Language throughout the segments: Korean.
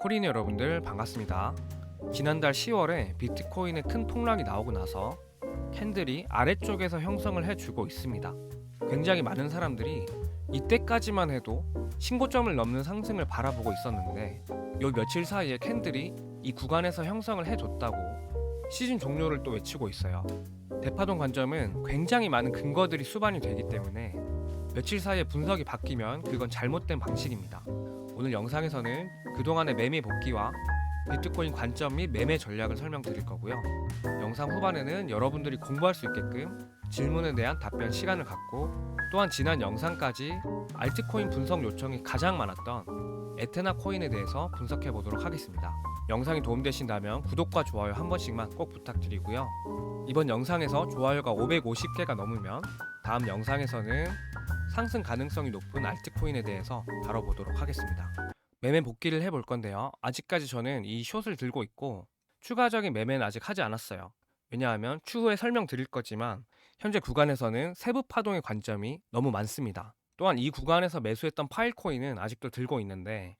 코린 여러분들 반갑습니다. 지난달 10월에 비트코인의 큰 폭락이 나오고 나서 캔들이 아래쪽에서 형성을 해주고 있습니다. 굉장히 많은 사람들이 이때까지만 해도 신고점을 넘는 상승을 바라보고 있었는데 요 며칠 사이에 캔들이 이 구간에서 형성을 해줬다고 시즌 종료를 또 외치고 있어요. 대파동 관점은 굉장히 많은 근거들이 수반이 되기 때문에 며칠 사이에 분석이 바뀌면 그건 잘못된 방식입니다. 오늘 영상에서는 그동안의 매매 복귀와 비트코인 관점 및 매매 전략을 설명드릴 거고요. 영상 후반에는 여러분들이 공부할 수 있게끔 질문에 대한 답변 시간을 갖고 또한 지난 영상까지 알트코인 분석 요청이 가장 많았던 에테나 코인에 대해서 분석해 보도록 하겠습니다. 영상이 도움되신다면 구독과 좋아요 한 번씩만 꼭 부탁드리고요. 이번 영상에서 좋아요가 550개가 넘으면 다음 영상에서는 상승 가능성이 높은 알트코인에 대해서 다뤄보도록 하겠습니다. 매매 복귀를 해볼 건데요. 아직까지 저는 이 숏을 들고 있고 추가적인 매매는 아직 하지 않았어요. 왜냐하면 추후에 설명드릴 거지만 현재 구간에서는 세부 파동의 관점이 너무 많습니다. 또한 이 구간에서 매수했던 파일 코인은 아직도 들고 있는데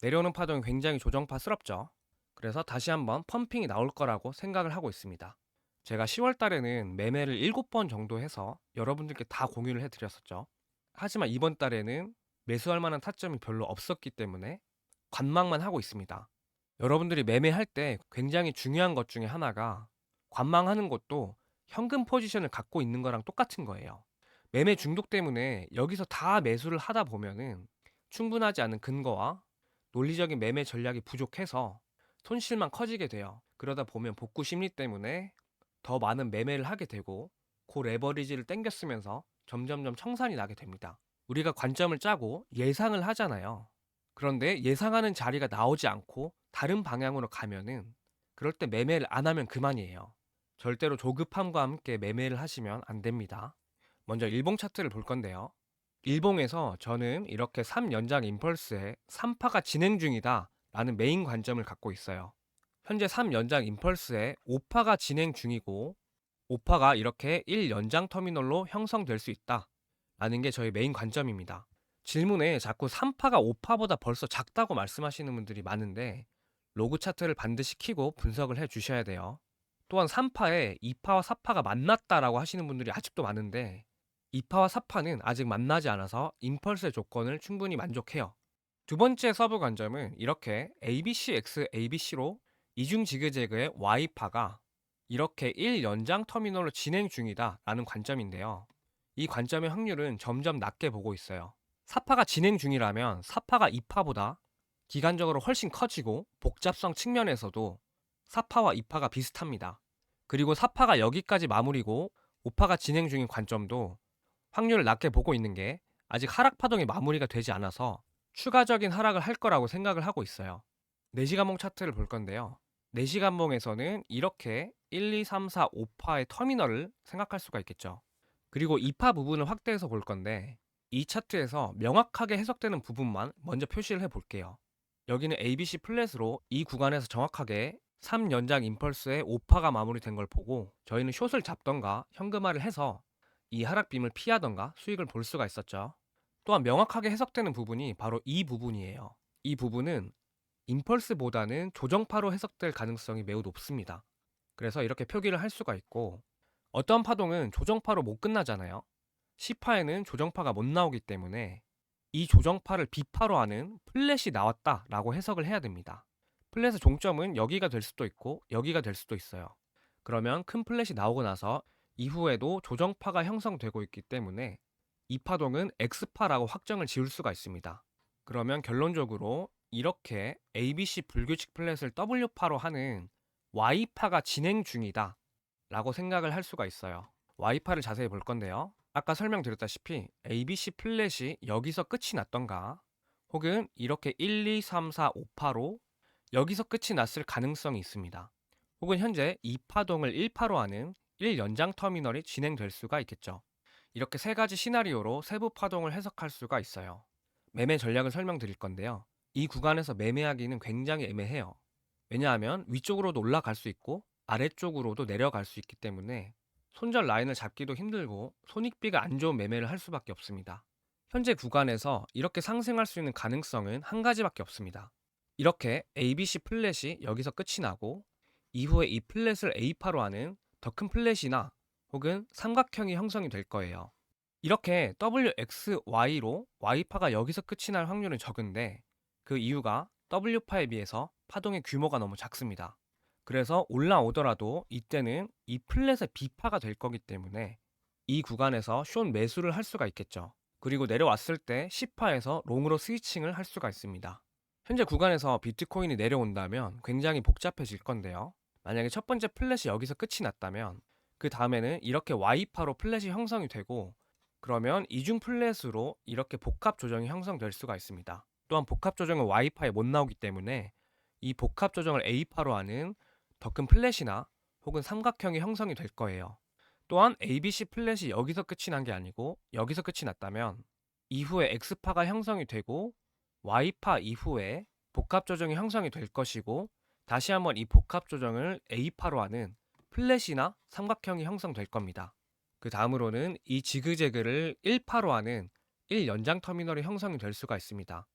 내려오는 파동이 굉장히 조정파스럽죠. 그래서 다시 한번 펌핑이 나올 거라고 생각을 하고 있습니다. 제가 10월 달에는 매매를 7번 정도 해서 여러분들께 다 공유를 해드렸었죠. 하지만 이번 달에는 매수할 만한 타점이 별로 없었기 때문에 관망만 하고 있습니다. 여러분들이 매매할 때 굉장히 중요한 것 중에 하나가 관망하는 것도 현금 포지션을 갖고 있는 거랑 똑같은 거예요. 매매 중독 때문에 여기서 다 매수를 하다 보면은 충분하지 않은 근거와 논리적인 매매 전략이 부족해서 손실만 커지게 돼요. 그러다 보면 복구 심리 때문에 더 많은 매매를 하게 되고 그 레버리지를 땡겼으면서 점점점 청산이 나게 됩니다. 우리가 관점을 짜고 예상을 하잖아요. 그런데 예상하는 자리가 나오지 않고 다른 방향으로 가면은 그럴 때 매매를 안 하면 그만이에요. 절대로 조급함과 함께 매매를 하시면 안 됩니다. 먼저 일봉 차트를 볼 건데요. 일봉에서 저는 이렇게 3연장 임펄스에 3파가 진행 중이다 라는 메인 관점을 갖고 있어요. 현재 3연장 임펄스에 5파가 진행 중이고 5파가 이렇게 1연장 터미널로 형성될 수 있다 라는 게 저희 메인 관점입니다. 질문에 자꾸 3파가 5파보다 벌써 작다고 말씀하시는 분들이 많은데 로그 차트를 반드시 키고 분석을 해 주셔야 돼요. 또한 3파에 2파와 4파가 만났다라고 하시는 분들이 아직도 많은데 2파와 4파는 아직 만나지 않아서 임펄스의 조건을 충분히 만족해요. 두 번째 서브 관점은 이렇게 ABCX ABC로 이중 지그재그의 Y파가 이렇게 1연장 터미널로 진행 중이다 라는 관점인데요. 이 관점의 확률은 점점 낮게 보고 있어요. 4파가 진행 중이라면 4파가 2파보다 기간적으로 훨씬 커지고 복잡성 측면에서도 4파와 2파가 비슷합니다. 그리고 4파가 여기까지 마무리고 5파가 진행 중인 관점도 확률을 낮게 보고 있는 게 아직 하락 파동이 마무리가 되지 않아서 추가적인 하락을 할 거라고 생각을 하고 있어요. 4시간봉 차트를 볼 건데요. 4시간봉에서는 이렇게 1, 2, 3, 4, 5파의 터미널을 생각할 수가 있겠죠. 그리고 2파 부분을 확대해서 볼 건데 이 차트에서 명확하게 해석되는 부분만 먼저 표시를 해 볼게요. 여기는 ABC 플랫으로 이 구간에서 정확하게 3연장 임펄스에 5파가 마무리된 걸 보고 저희는 숏을 잡던가 현금화를 해서 이 하락빔을 피하던가 수익을 볼 수가 있었죠. 또한 명확하게 해석되는 부분이 바로 이 부분이에요. 이 부분은 임펄스보다는 조정파로 해석될 가능성이 매우 높습니다. 그래서 이렇게 표기를 할 수가 있고 어떤 파동은 조정파로 못 끝나잖아요. C파에는 조정파가 못 나오기 때문에 이 조정파를 B파로 하는 플랫이 나왔다라고 해석을 해야 됩니다. 플랫의 종점은 여기가 될 수도 있고 여기가 될 수도 있어요. 그러면 큰 플랫이 나오고 나서 이후에도 조정파가 형성되고 있기 때문에 이 파동은 X파라고 확정을 지을 수가 있습니다. 그러면 결론적으로 이렇게 ABC 불규칙 플랫을 W파로 하는 Y파가 진행 중이다 라고 생각을 할 수가 있어요. Y파를 자세히 볼 건데요. 아까 설명드렸다시피 ABC 플랫이 여기서 끝이 났던가 혹은 이렇게 1, 2, 3, 4, 5파로 여기서 끝이 났을 가능성이 있습니다. 혹은 현재 2파동을 1파로 하는 1연장 터미널이 진행될 수가 있겠죠. 이렇게 세 가지 시나리오로 세부 파동을 해석할 수가 있어요. 매매 전략을 설명드릴 건데요. 이 구간에서 매매하기는 굉장히 애매해요. 왜냐하면 위쪽으로도 올라갈 수 있고 아래쪽으로도 내려갈 수 있기 때문에 손절 라인을 잡기도 힘들고 손익비가 안 좋은 매매를 할 수밖에 없습니다. 현재 구간에서 이렇게 상승할 수 있는 가능성은 한 가지밖에 없습니다. 이렇게 ABC 플랫이 여기서 끝이 나고 이후에 이 플랫을 A파로 하는 더 큰 플랫이나 혹은 삼각형이 형성이 될 거예요. 이렇게 WXY로 Y파가 여기서 끝이 날 확률은 적은데 그 이유가 W파에 비해서 파동의 규모가 너무 작습니다. 그래서 올라오더라도 이때는 이 플랫의 B파가 될 거기 때문에 이 구간에서 숏 매수를 할 수가 있겠죠. 그리고 내려왔을 때 10파에서 롱으로 스위칭을 할 수가 있습니다. 현재 구간에서 비트코인이 내려온다면 굉장히 복잡해질 건데요. 만약에 첫 번째 플랫이 여기서 끝이 났다면 그 다음에는 이렇게 Y파로 플랫이 형성이 되고 그러면 이중 플랫으로 이렇게 복합 조정이 형성될 수가 있습니다. 또한 복합 조정은 Y파에 못 나오기 때문에 이 복합 조정을 A파로 하는 더 큰 플랫이나 혹은 삼각형이 형성이 될 거예요. 또한 ABC 플랫이 여기서 끝이 난 게 아니고 여기서 끝이 났다면 이후에 X파가 형성이 되고 Y파 이후에 복합 조정이 형성이 될 것이고 다시 한번 이 복합 조정을 A파로 하는 플랫이나 삼각형이 형성될 겁니다. 그 다음으로는 이 지그재그를 1파로 하는 1연장 터미널이 형성이 될 수가 있습니다.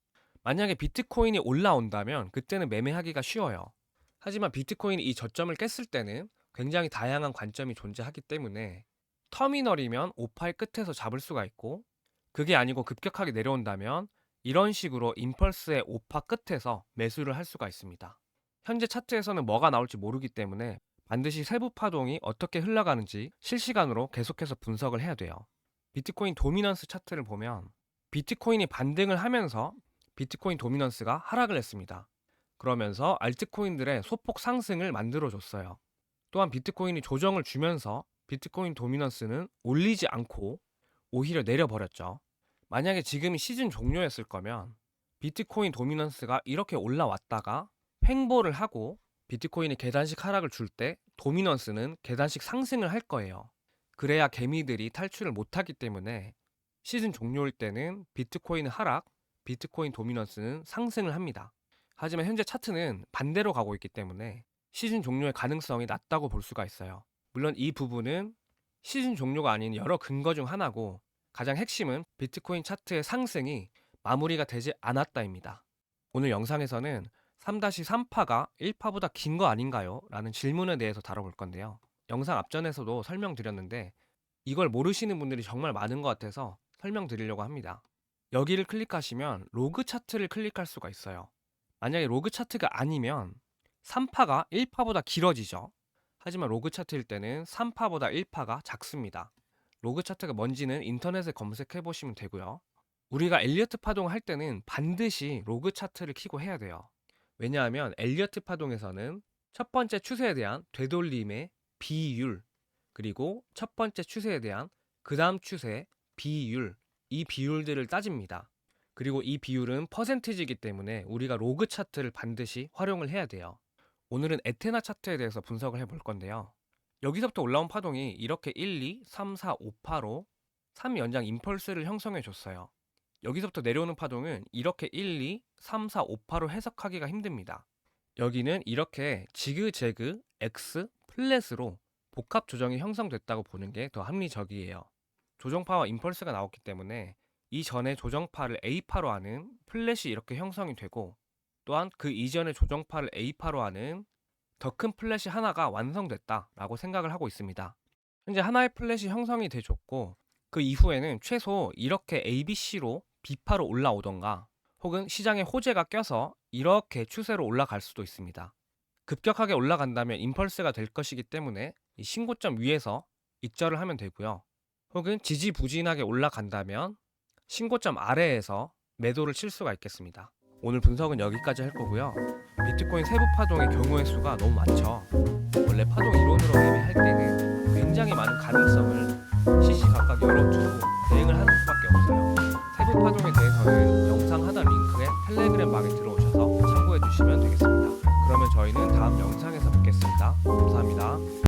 만약에 비트코인이 올라온다면 그때는 매매하기가 쉬워요. 하지만 비트코인이 이 저점을 깼을 때는 굉장히 다양한 관점이 존재하기 때문에 터미널이면 5파의 끝에서 잡을 수가 있고 그게 아니고 급격하게 내려온다면 이런 식으로 임펄스의 5파 끝에서 매수를 할 수가 있습니다. 현재 차트에서는 뭐가 나올지 모르기 때문에 반드시 세부 파동이 어떻게 흘러가는지 실시간으로 계속해서 분석을 해야 돼요. 비트코인 도미넌스 차트를 보면 비트코인이 반등을 하면서 비트코인 도미넌스가 하락을 했습니다. 그러면서 알트코인들의 소폭 상승을 만들어 줬어요. 또한 비트코인이 조정을 주면서 비트코인 도미넌스는 올리지 않고 오히려 내려버렸죠. 만약에 지금이 시즌 종료였을 거면 비트코인 도미넌스가 이렇게 올라왔다가 횡보를 하고 비트코인이 계단식 하락을 줄 때 도미넌스는 계단식 상승을 할 거예요. 그래야 개미들이 탈출을 못하기 때문에 시즌 종료일 때는 비트코인 하락, 비트코인 도미넌스는 상승을 합니다. 하지만 현재 차트는 반대로 가고 있기 때문에 시즌 종료의 가능성이 낮다고 볼 수가 있어요. 물론 이 부분은 시즌 종료가 아닌 여러 근거 중 하나고 가장 핵심은 비트코인 차트의 상승이 마무리가 되지 않았다입니다. 오늘 영상에서는 3-3파가 1파보다 긴 거 아닌가요? 라는 질문에 대해서 다뤄볼 건데요. 영상 앞전에서도 설명드렸는데 이걸 모르시는 분들이 정말 많은 것 같아서 설명드리려고 합니다. 여기를 클릭하시면 로그 차트를 클릭할 수가 있어요. 만약에 로그 차트가 아니면 3파가 1파보다 길어지죠. 하지만 로그 차트일 때는 3파보다 1파가 작습니다. 로그 차트가 뭔지는 인터넷에 검색해 보시면 되고요. 우리가 엘리어트 파동을 할 때는 반드시 로그 차트를 키고 해야 돼요. 왜냐하면 엘리어트 파동에서는 첫 번째 추세에 대한 되돌림의 비율 그리고 첫 번째 추세에 대한 그 다음 추세 비율 이 비율들을 따집니다. 그리고 이 비율은 퍼센티지이기 때문에 우리가 로그 차트를 반드시 활용을 해야 돼요. 오늘은 에테나 차트에 대해서 분석을 해볼 건데요. 여기서부터 올라온 파동이 이렇게 1, 2, 3, 4, 5파로 3연장 임펄스를 형성해 줬어요. 여기서부터 내려오는 파동은 이렇게 1, 2, 3, 4, 5파로 해석하기가 힘듭니다. 여기는 이렇게 지그재그 X 플랫으로 복합 조정이 형성됐다고 보는 게 더 합리적이에요. 조정파와 임펄스가 나왔기 때문에 이전의 조정파를 A파로 하는 플랫이 이렇게 형성이 되고 또한 그 이전의 조정파를 A파로 하는 더 큰 플랫이 하나가 완성됐다라고 생각을 하고 있습니다. 현재 하나의 플랫이 형성이 돼줬고 그 이후에는 최소 이렇게 ABC로 B파로 올라오던가 혹은 시장에 호재가 껴서 이렇게 추세로 올라갈 수도 있습니다. 급격하게 올라간다면 임펄스가 될 것이기 때문에 이 신고점 위에서 익절을 하면 되고요. 혹은 지지부진하게 올라간다면 신고점 아래에서 매도를 칠 수가 있겠습니다. 오늘 분석은 여기까지 할 거고요. 비트코인 세부 파동의 경우의 수가 너무 많죠. 원래 파동 이론으로 매매할 때는 굉장히 많은 가능성을 시시각각 열어두고 대응을 하는 수밖에 없어요. 세부 파동에 대해서는 영상 하단 링크에 텔레그램 방에 들어오셔서 참고해 주시면 되겠습니다. 그러면 저희는 다음 영상에서 뵙겠습니다. 감사합니다.